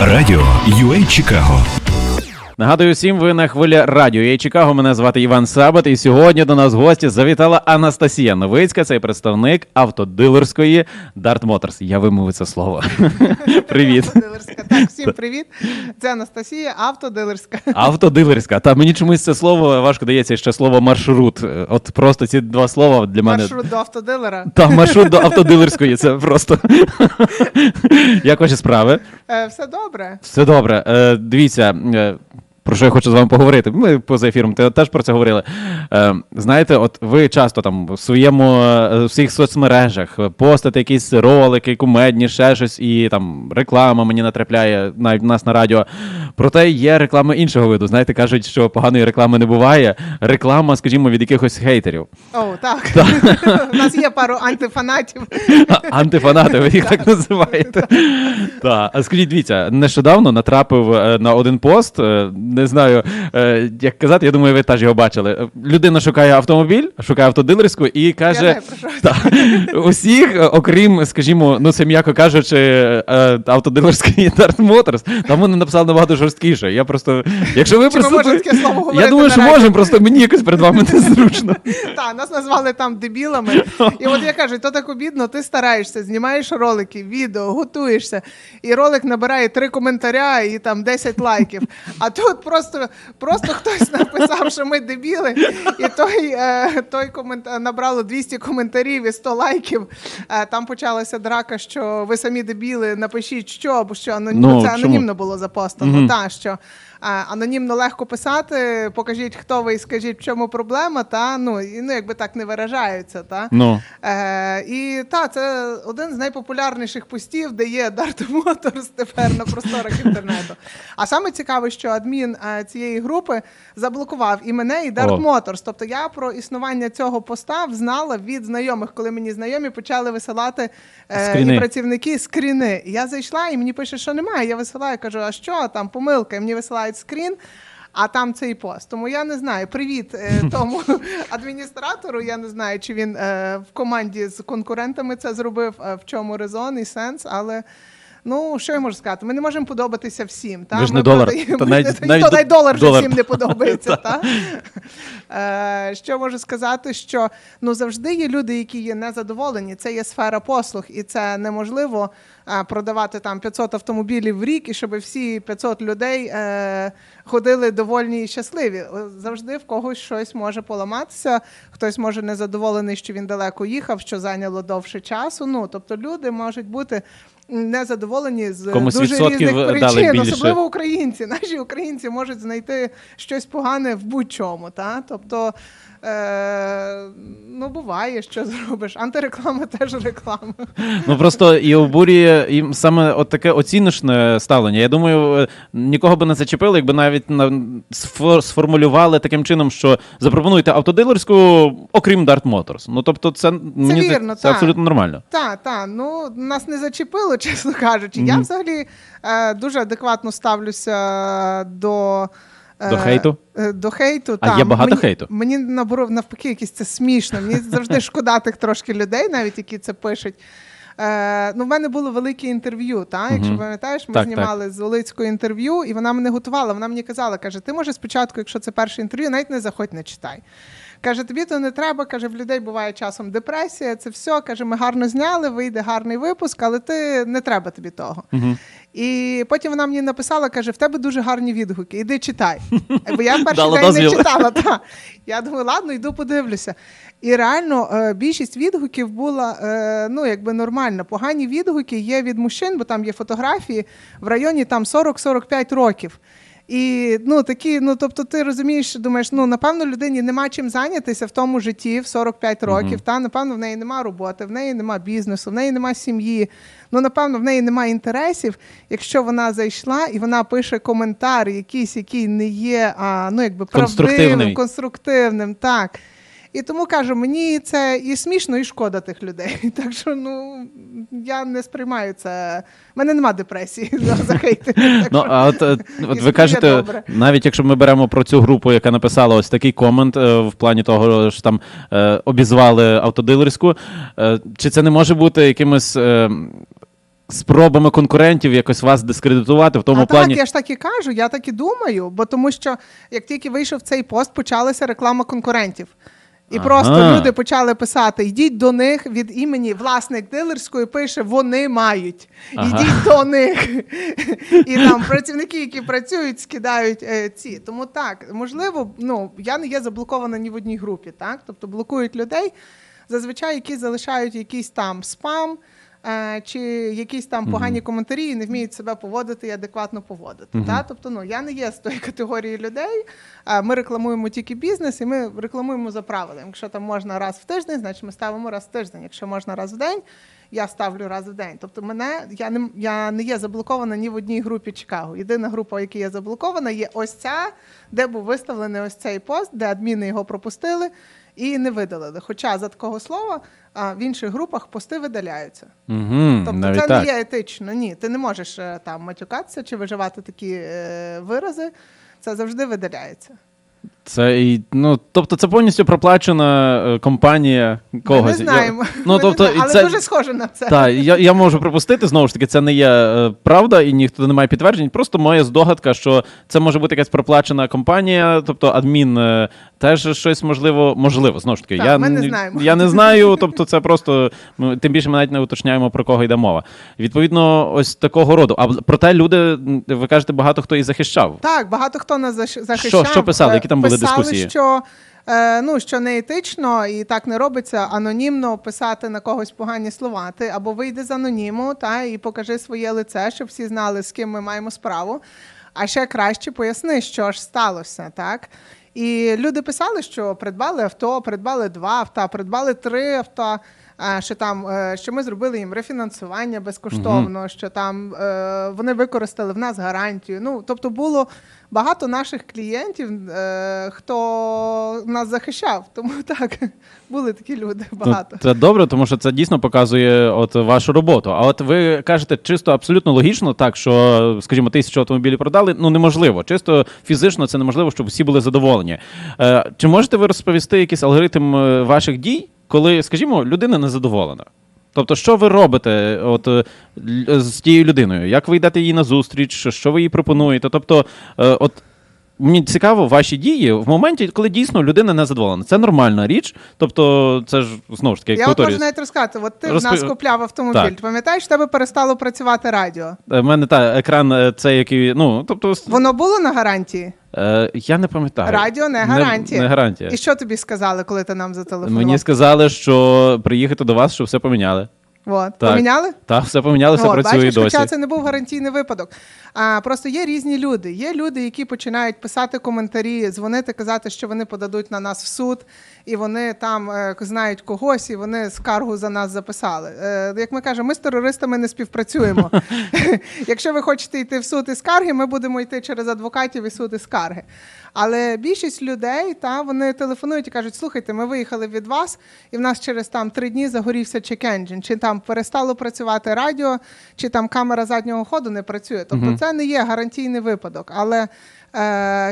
Радіо UA Чикаго. Нагадую всім, ви на хвилі радіо. Я Чикаго. Мене звати Іван Сабат. І сьогодні до нас в гості завітала Анастасія Новицька. Це представник автодилерської Dart Motors. Я вимовив це слово. Привіт. Автодилерська. Так, всім привіт. Це Анастасія, автодилерська. Автодилерська. Та мені чомусь це слово важко дається ще слово маршрут. От просто ці два слова для мене. Маршрут до автодилера. Та маршрут до автодилерської. Це просто. Як ваші справи? Е, все добре. Все добре. Е, дивіться, е, про що я хочу з вами поговорити. Ми поза ефіром теж про це говорили. Е, знаєте, от ви часто там в своєму е, в всіх соцмережах постите якісь ролики, кумедні, ще щось, і там реклама мені натрапляє навіть в нас на радіо. Проте є реклама іншого виду. Знаєте, кажуть, що поганої реклами не буває. Реклама, скажімо, від якихось хейтерів. О, так. У нас є пару антифанатів. Антифанати, ви їх так називаєте. Так. А скажіть, дивіться, нещодавно натрапив е, на один пост. Не знаю, е, як казати, я думаю, ви теж його бачили. Людина шукає автомобіль, шукає автодилерську і каже: та, усіх, окрім, скажімо, ну це м'яко кажучи, е, автодилерської Dart Motors, там вони написали набагато жорсткіше. Я просто, якщо ви просто. таке слово я думаю, що можемо, просто мені якось перед вами незручно. Так, нас назвали там дебілами. І от я кажу, то так обідно, ти стараєшся, знімаєш ролики, відео, готуєшся, і ролик набирає три коментаря і там 10 лайків. А тут просто, просто хтось написав, що ми дебіли, і той, е, той комент... набрало 200 коментарів і 100 лайків. Е, там почалася драка, що ви самі дебіли, напишіть що, бо що анонім... Ну, це чому? анонімно було запостано. Мгм. Та, що анонімно легко писати, покажіть, хто ви і скажіть, в чому проблема, та ну, і, ну якби так не виражаються. Та? Ну. Е, і та, це один з найпопулярніших постів, де є Dart Motors тепер на просторах інтернету. А саме цікаве, що адмін е, цієї групи заблокував і мене, і Dart О. Motors. Тобто я про існування цього поста знала від знайомих, коли мені знайомі почали висилати е, і працівники скріни. Я зайшла, і мені пише, що немає. Я висилаю, кажу, а що там помилка? І мені висилають скрін. А там цей пост. Тому я не знаю. Привіт е, тому адміністратору. Я не знаю, чи він е, в команді з конкурентами це зробив, е, в чому резон і сенс, але. Ну, що я можу сказати? Ми не можемо подобатися всім. Та? Ви ж Ми не долар. Та навіть- навіть навіть долар вже долар. всім не подобається. та? Е, що можу сказати, що ну, завжди є люди, які є незадоволені. Це є сфера послуг, і це неможливо е, продавати там 500 автомобілів в рік, і щоб всі 500 людей е, ходили довольні і щасливі. Завжди в когось щось може поламатися, хтось може незадоволений, що він далеко їхав, що зайняло довше часу. Ну, тобто люди можуть бути. Незадоволені з Комусь дуже відсотків різних дали причин, більше. особливо українці. Наші українці можуть знайти щось погане в будь-чому. Та? Тобто, е, ну буває, що зробиш. Антиреклама теж реклама. Ну просто і обурює і саме от таке оціночне ставлення. Я думаю, е, нікого би не зачепило, якби навіть на сформулювали таким чином, що запропонуйте автодилерську, окрім Dart Motors. Ну тобто, це, мені вірно, це так. абсолютно нормально. Так, так, ну нас не зачепило, чесно кажучи. Я взагалі е, дуже адекватно ставлюся до. Е, До хейту? е, До хейту, А та. є багато мені, хейту? Мені наборов навпаки, якісь це смішно. Мені завжди шкода тих трошки людей, навіть які це пишуть. Е, ну, в мене було велике інтерв'ю, та? якщо пам'ятаєш, ми Так, знімали з Олицькою інтерв'ю, і вона мене готувала. Вона мені казала, каже: ти може спочатку, якщо це перше інтерв'ю, навіть не заходь, не читай. Каже, тобі то не треба. Каже, в людей буває часом депресія. Це все. Каже, ми гарно зняли, вийде гарний випуск, але ти не треба тобі того. Угу. І потім вона мені написала: каже: в тебе дуже гарні відгуки, іди читай. Бо я перший день дозвіл. не читала. Та. Я думаю, ладно, йду подивлюся. І реально е, більшість відгуків була е, ну, якби нормальна. Погані відгуки є від мужчин, бо там є фотографії в районі там 40-45 років. І ну такі, ну тобто, ти розумієш, думаєш, ну напевно, людині нема чим зайнятися в тому житті в 45 років. Та напевно, в неї нема роботи, в неї нема бізнесу, в неї нема сім'ї. Ну, напевно, в неї нема інтересів. Якщо вона зайшла і вона пише коментар, якийсь, який не є а, ну, якби правдивим, конструктивним, так. І тому кажу, мені це і смішно, і шкода тих людей. Так що ну я не сприймаю це. У мене нема депресії за, хейти. Ну, а от, е, от ви кажете, навіть якщо ми беремо про цю групу, яка написала ось такий комент е, в плані того, що там е, обізвали автодилерську, чи це не може бути якимось. Спробами конкурентів якось вас дискредитувати в тому а плані. так, я ж так і кажу, я так і думаю, бо тому що як тільки вийшов цей пост, почалася реклама конкурентів. І Ага. просто люди почали писати: йдіть до них від імені власник дилерської пише, вони мають. Ага. Ідіть до них. І там працівники, які працюють, скидають е, ці. Тому так, можливо, ну я не є заблокована ні в одній групі, так? Тобто блокують людей, зазвичай які залишають якийсь там спам. Е, Чи якісь там погані коментарі і не вміють себе поводити і адекватно поводити. Та? Тобто, ну я не є з тої категорії людей. Ми рекламуємо тільки бізнес, і ми рекламуємо за правилами. Якщо там можна раз в тиждень, значить ми ставимо раз в тиждень. Якщо можна раз в день, я ставлю раз в день. Тобто, мене я не я не є заблокована ні в одній групі Чикаго. Єдина група, в якій я заблокована, є ось ця, де був виставлений ось цей пост, де адміни його пропустили і не видалили. Хоча за такого слова а, в інших групах пости видаляються. Угу, Тобто навіть це так. не є етично. Ні, ти не можеш е, там матюкатися чи виживати такі е, вирази. Це завжди видаляється. Це і ну, тобто, це повністю проплачена е, компанія когось. Ми не знаємо. Я, ну, Ми тобто, не знаємо, але це, дуже схоже на це. Так, я, я можу припустити, знову ж таки, це не є е, правда, і ніхто не має підтверджень. Просто моя здогадка, що це може бути якась проплачена компанія, тобто адмін е, теж щось можливо, можливо, знову ж таки. Так, я, ми не знаємо. я не знаю, тобто це просто ми- тим більше ми навіть не уточняємо, про кого йде мова. Відповідно, ось такого роду. А проте люди, ви кажете, багато хто і захищав. Так, багато хто нас захищав. що писали? Е, Які там були дискусії? Що, е, ну, що не етично і так не робиться анонімно писати на когось погані слова. Ти або вийди з аноніму та, і покажи своє лице, щоб всі знали, з ким ми маємо справу. А ще краще поясни, що ж сталося, так? І люди писали, що придбали авто, придбали два авто, придбали три авто. Що там, е, що ми зробили їм рефінансування безкоштовно, що там е, вони використали в нас гарантію. Ну, тобто було багато наших клієнтів, е, хто нас захищав. Тому так, були такі люди багато. Ну, це добре, тому що це дійсно показує от вашу роботу. А от ви кажете, чисто абсолютно логічно, так що, скажімо, тисячу автомобілів продали, ну неможливо. Чисто фізично це неможливо, щоб всі були задоволені. Чи можете ви розповісти якийсь алгоритм ваших дій, коли, скажімо, людина незадоволена. Тобто, що ви робите от, е, з тією людиною? Як ви йдете їй на зустріч? Що ви їй пропонуєте? Тобто, е, от Мені цікаво ваші дії в моменті, коли дійсно людина не задоволена. Це нормальна річ. Тобто, це ж знову ж таки як Я от можу навіть розказати, от ти в нас купляв автомобіль. Так. Ти пам'ятаєш, тебе перестало працювати радіо? У мене та екран, е, це який. Ну тобто, Воно було на гарантії? е, я не пам'ятаю. Радіо не гарантія. Не, гарантія. І що тобі сказали, коли ти нам зателефонував? Мені сказали, що приїхати до вас, що все поміняли. От. Так. Поміняли? Так, все поміняли, все От, працює бачиш, і досі. Хоча це не був гарантійний випадок. А, просто є різні люди. Є люди, які починають писати коментарі, дзвонити, казати, що вони подадуть на нас в суд, і вони там е, знають когось, і вони скаргу за нас записали. Е, як ми кажемо, ми з терористами не співпрацюємо. Якщо ви хочете йти в суд і скарги, ми будемо йти через адвокатів і суд і скарги. Але більшість людей та вони телефонують і кажуть: слухайте, ми виїхали від вас, і в нас через там три дні загорівся чек-енджін, чи там перестало працювати радіо, чи там камера заднього ходу не працює. Тобто це не є гарантійний випадок. Але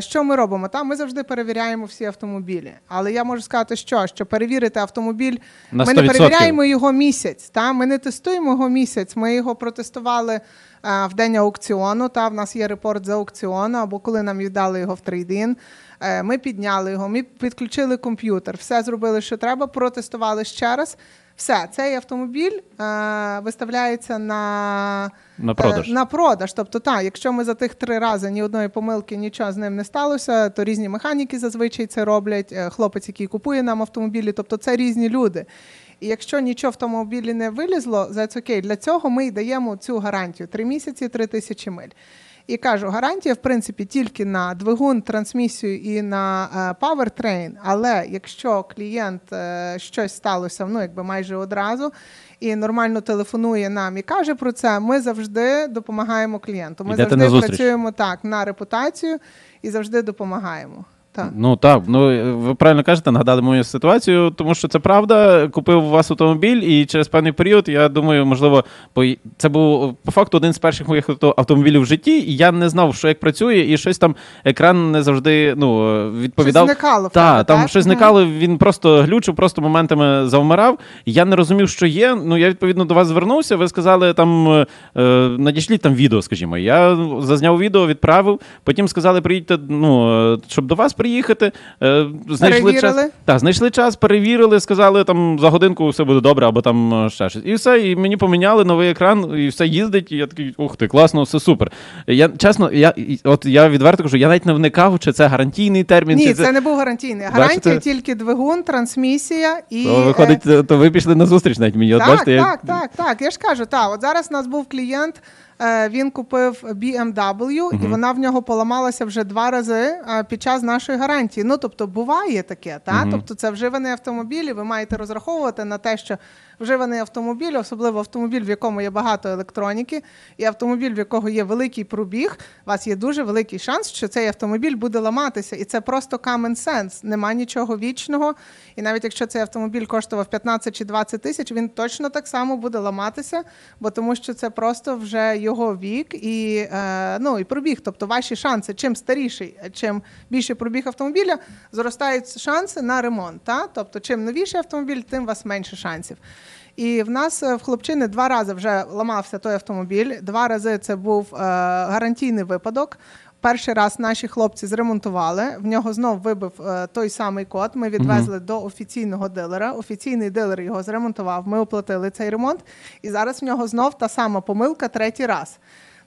що ми робимо? Там ми завжди перевіряємо всі автомобілі. Але я можу сказати, що, що перевірити автомобіль, На ми не перевіряємо його місяць. Та? Ми не тестуємо його місяць. Ми його протестували е, в день аукціону. Та? В нас є репорт з аукціону, або коли нам віддали його в трейдин. Е, Ми підняли його, ми підключили комп'ютер, все зробили, що треба, протестували ще раз. Все, цей автомобіль е, виставляється на, На продаж. Е, на продаж. Тобто, так, якщо ми за тих три рази ні одної помилки нічого з ним не сталося, то різні механіки зазвичай це роблять. е, Хлопець, який купує нам автомобілі, тобто це різні люди. І якщо нічого в автомобілі не вилізло, that's окей. Для цього ми й даємо цю гарантію: три місяці, три тисячі миль. І кажу, гарантія, в принципі, тільки на двигун, трансмісію і на павертрейн. powertrain, Але якщо клієнт е, щось сталося, ну якби майже одразу, і нормально телефонує нам і каже про це, ми завжди допомагаємо клієнту. Ми Йдете завжди працюємо так на репутацію і завжди допомагаємо. Так. Ну так, ну ви правильно кажете, нагадали мою ситуацію, тому що це правда. Купив у вас автомобіль, і через певний період, я думаю, можливо, це був по факту один з перших моїх автомобілів в житті, і я не знав, що як працює, і щось там екран не завжди ну, відповідав. Щось зникало Та, тебе, там так? щось зникало, він просто глючив, просто моментами завмирав. Я не розумів, що є. Ну я відповідно до вас звернувся. Ви сказали там е, е, надішліть там відео, скажімо. Я зазняв відео, відправив. Потім сказали, приїдьте, ну е, щоб до вас приїхати. Е, знайшли час. Перевірили? Знайшли час, перевірили, сказали, там за годинку все буде добре, або там е, ще щось. І все, і мені поміняли новий екран, і все їздить. І я такий, ух ти, класно, все супер. Я чесно, я от я відверто кажу, я навіть не вникав, чи це гарантійний термін, Ні, чи це не був гарантійний. Бачите? Гарантія тільки двигун, трансмісія і То, е, виходить, то, то ви пішли на зустріч навіть мені. От так, я- так, так, так. Я ж кажу, так. От зараз у нас був клієнт. Е, Він купив BMW, і вона в нього поламалася вже два рази під час нашої гарантії. Ну тобто буває таке, та тобто це вживаний автомобіль. і Ви маєте розраховувати на те, що вживаний автомобіль, особливо автомобіль, в якому є багато електроніки, і автомобіль, в якого є великий пробіг. У вас є дуже великий шанс, що цей автомобіль буде ламатися, і це просто common sense. Нема нічого вічного. І навіть якщо цей автомобіль коштував 15 чи 20 тисяч, він точно так само буде ламатися, бо тому що це просто вже його вік і, е, ну, і пробіг. Тобто ваші шанси, чим старіший, чим більше пробіг автомобіля, зростають шанси на ремонт. Та? Тобто, чим новіший автомобіль, тим у вас менше шансів. І в нас е, в хлопчини два рази вже ламався той автомобіль. Два рази це був е, гарантійний випадок. Перший раз наші хлопці зремонтували. В нього знов вибив е, той самий код. Ми відвезли до офіційного дилера. Офіційний дилер його зремонтував. Ми оплатили цей ремонт. І зараз в нього знов та сама помилка третій раз.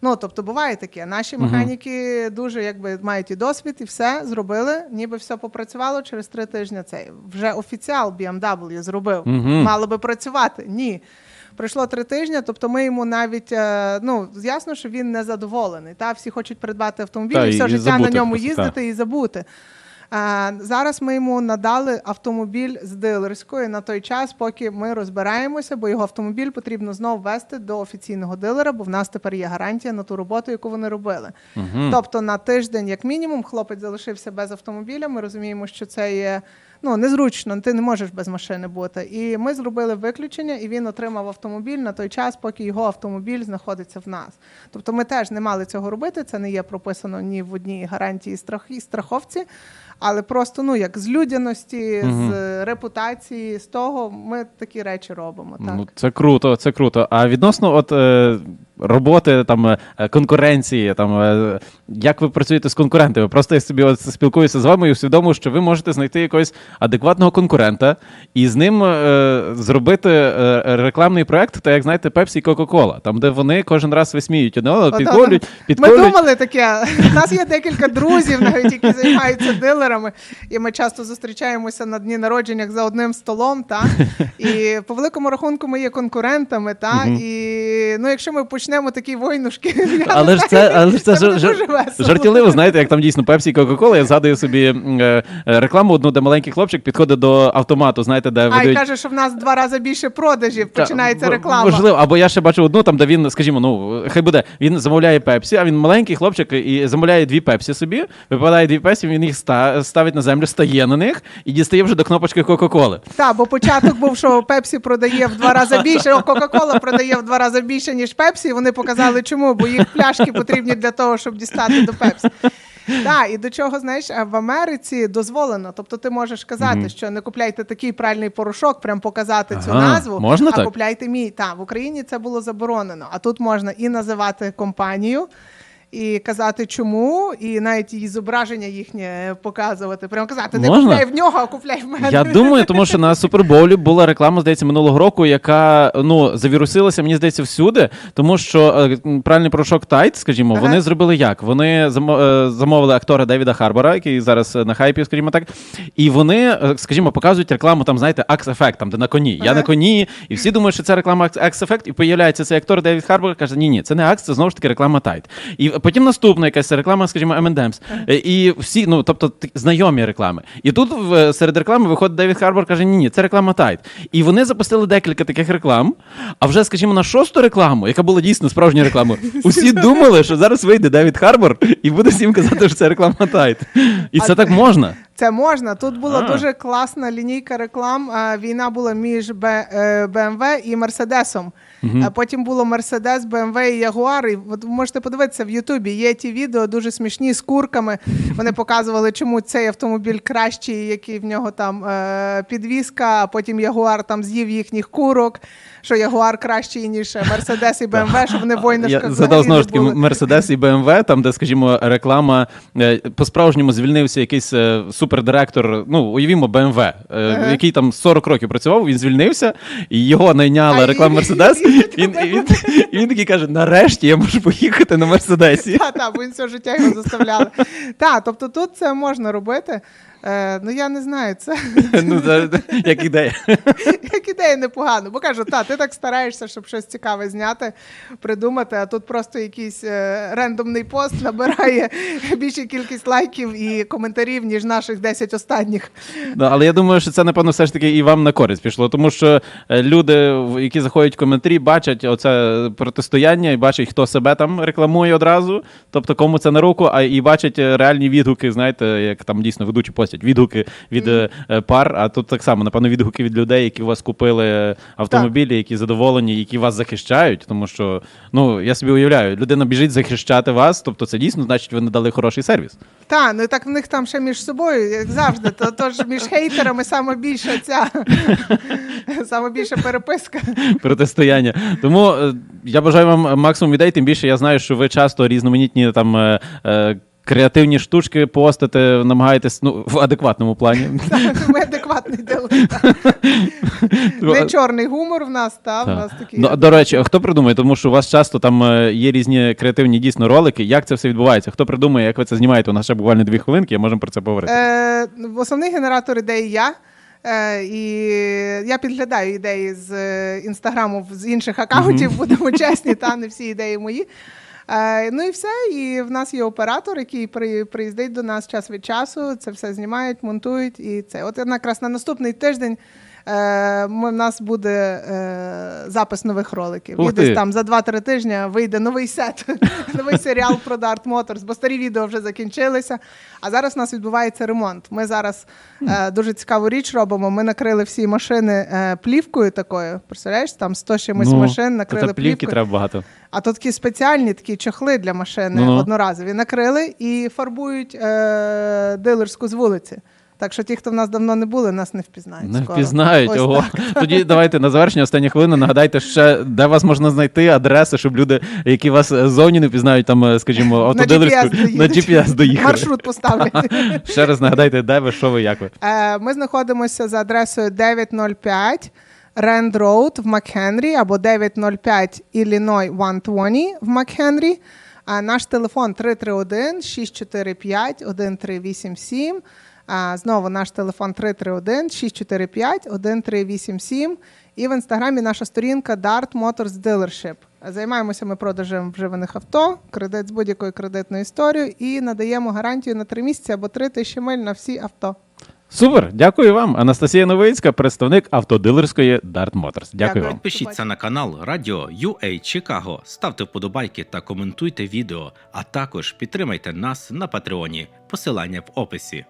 Ну тобто буває таке. Наші механіки дуже якби мають і досвід, і все зробили. Ніби все попрацювало через три тижні. Цей вже офіціал BMW зробив. Мало би працювати. Ні. Пройшло три тижні, тобто ми йому навіть е, ну ясно, що він не задоволений. Та всі хочуть придбати автомобіль Та, і все і життя забути на ньому просто, їздити і забути. Зараз ми йому надали автомобіль з дилерської на той час, поки ми розбираємося, бо його автомобіль потрібно знову вести до офіційного дилера, бо в нас тепер є гарантія на ту роботу, яку вони робили. Тобто на тиждень, як мінімум, хлопець залишився без автомобіля. Ми розуміємо, що це є ну незручно, ти не можеш без машини бути. І ми зробили виключення, і він отримав автомобіль на той час, поки його автомобіль знаходиться в нас. Тобто ми теж не мали цього робити. Це не є прописано ні в одній гарантії страхі страховці. Але просто ну як з людяності, з репутації, з того ми такі речі робимо. Так. Ну, це круто, це круто. А відносно от е, роботи, там е, конкуренції, там е, як ви працюєте з конкурентами? Просто я собі от спілкуюся з вами і усвідомив, що ви можете знайти якогось адекватного конкурента і з ним е, зробити е, рекламний проект, так як знаєте, Pepsi і Coca-Cola, там де вони кожен раз висміють одне одного, От, підколюють, Ми думали таке. У нас є декілька друзів, навіть які займаються дилерами, і ми часто зустрічаємося на дні народженнях за одним столом. Та? І по великому рахунку ми є конкурентами. Та? І ну, якщо ми почнемо такі войнушки, Але ж це, але ж це, жартівливо, знаєте, як там дійсно Пепсі і Кока-Кола. Я згадую собі е, е, рекламу одну, де маленький хлопчик підходить до автомату, знаєте, де А видають каже, що в нас в два рази більше продажів Та, починається в- реклама. Можливо, або я ще бачив одну, там, де він, скажімо, ну хай буде, він замовляє пепсі, а він маленький хлопчик і замовляє дві пепсі собі, випадає дві пепсі, він їх ста- ставить на землю, стає на них і дістає вже до кнопочки Кока-Коли. Так, бо початок був, що Пепсі продає в два рази більше, а Кока-Кола продає в два рази більше, ніж Пепсі. Вони показали, чому, бо їх пляшки потрібні для того, щоб дістати до Пепсі. Так, і до чого, знаєш, в Америці дозволено. Тобто ти можеш казати, що не купляйте такий пральний порошок, прям показати цю назву, можна а купляйте мій. Так, в Україні це було заборонено. А тут можна і називати компанію. І казати чому, і навіть її зображення їхнє показувати. Прямо казати, не Можна? купляй в нього, а купляй в мене. Я думаю, тому що на Супербоулі була реклама, здається, минулого року, яка ну завірусилася, мені здається, всюди, тому що е, м, правильний порошок Тайт, скажімо, Ага. вони зробили як? Вони замо- е, замовили актора Девіда Харбора, який зараз е, на хайпі, скажімо так, і вони, е, скажімо, показують рекламу там, знаєте, Axe Effect, там де на коні. Я Ага. на коні, і всі думають, що це реклама Axe Effect, і появляється цей актор Девід Харбор, каже: ні, ні, це не Axe, це знову ж таки реклама Тайт. І потім наступна якась реклама, скажімо, M&M's. Е, І всі, ну тобто знайомі реклами. І тут в, серед реклами виходить Девід Харбор, каже: ні, ні, це реклама Тайт. І вони запустили декілька таких реклам. А вже, скажімо, на шосту рекламу, яка була дійсно справжньою рекламою, усі думали, що зараз вийде Девід Харбор і буде всім казати, що це реклама Тайт. І це так можна. Це можна. Тут була А. дуже класна лінійка реклам. Війна була між Б- е, BMW і Мерседесом. А потім було Мерседес, БМВ і Ягуар. І от можете подивитися в Ютубі. Є ті відео дуже смішні з курками. Вони показували, чому цей автомобіль кращий, який в нього там е, підвіска, а потім Ягуар там з'їв їхніх курок. Що Ягуар кращий, ніж Мерседес і BMW, що вони воїни Я згадав знову ж таки Мерседес і БМВ, там, де, скажімо, реклама е, по-справжньому звільнився якийсь е, супердиректор. Ну, уявімо, БМВ, е, Ага. який там 40 років працював, він звільнився, і його найняла реклама Мерседес. і він такий каже: нарешті я можу поїхати на Мерседесі. Так, так, бо він все життя його заставляли. Так, тобто тут це можна робити. Е, ну я не знаю, це Ну, як ідея. як ідея непогано. Бо кажу, та, ти так стараєшся, щоб щось цікаве зняти, придумати, а тут просто якийсь е, рандомний пост набирає більшу кількість лайків і коментарів, ніж наших 10 останніх. Да, але я думаю, що це, напевно, все ж таки і вам на користь пішло, тому що е, люди, які заходять в коментарі, бачать оце протистояння і бачать, хто себе там рекламує одразу, тобто кому це на руку, а і бачать е, реальні відгуки, знаєте, як там дійсно ведучі постять відгуки від е, е, пар. А тут так само, напевно, відгуки від людей, які у вас купили е, автомобілі, які задоволені, які вас захищають. Тому що ну я собі уявляю, людина біжить захищати вас, тобто це дійсно значить, ви надали хороший сервіс. Та, ну так в них там ще між собою, як завжди, то, то ж між хейтерами саме більша ця саме більша переписка. протистояння. Тому е, я бажаю вам максимум ідей, тим більше я знаю, що ви часто різноманітні там. Креативні штучки постите, намагаєтесь ну, в адекватному плані. Ми адекватний. Не чорний гумор в нас, та в нас такий. Ну, до речі, хто придумує? Тому що у вас часто там е, є різні креативні дійсно ролики. Як це все відбувається? Хто придумує, як ви це знімаєте? У нас ще буквально дві хвилинки, я можемо про це поговорити. Е, основний генератор ідей я. Е, і я підглядаю ідеї з е, інстаграму з інших акаунтів, будемо чесні, та не всі ідеї мої. Е, ну і все. І в нас є оператор, який при, приїздить до нас час від часу. Це все знімають, монтують. І це. От якраз на наступний тиждень е, в нас буде е, запис нових роликів. Ух І десь ти. там за 2-3 тижні вийде новий сет, новий серіал про Dart Motors, бо старі відео вже закінчилися. А зараз у нас відбувається ремонт. Ми зараз е, дуже цікаву річ робимо. Ми накрили всі машини е, плівкою такою. Представляєш, там 100 чимось машин Ну, то накрили плівки плівкою. треба багато. А то такі спеціальні такі чохли для машини Ну-ну. одноразові накрили і фарбують е, дилерську з вулиці. Так що ті, хто в нас давно не були, нас не впізнають. Не скоро. впізнають. Ось Ого. так. Тоді давайте на завершення останні хвилини. Нагадайте ще, де вас можна знайти, адреси, щоб люди, які вас ззовні не впізнають, там, е, скажімо, автодилерську на GPS доїхали. Маршрут поставлять. Ще раз нагадайте, де ви, що ви, як ви. Е, Ми знаходимося за адресою 905 Rand Road в Макхенрі або 905 Illinois 120 в Макхенрі. А Наш телефон 331 645 1387. А, Знову наш телефон 331 645 1387. І в інстаграмі наша сторінка Dart Motors Dealership. Займаємося ми продажем вживаних авто, кредит з будь-якою кредитною історією і надаємо гарантію на 3 місяці або 3 тисячі миль на всі авто. Супер, дякую вам. Анастасія Новицька, представник автодилерської Dart Motors. Дякую, Дякую. вам. Підпишіться на канал Радіо UA Чикаго, ставте вподобайки та коментуйте відео, а також підтримайте нас на Патреоні. Посилання в описі.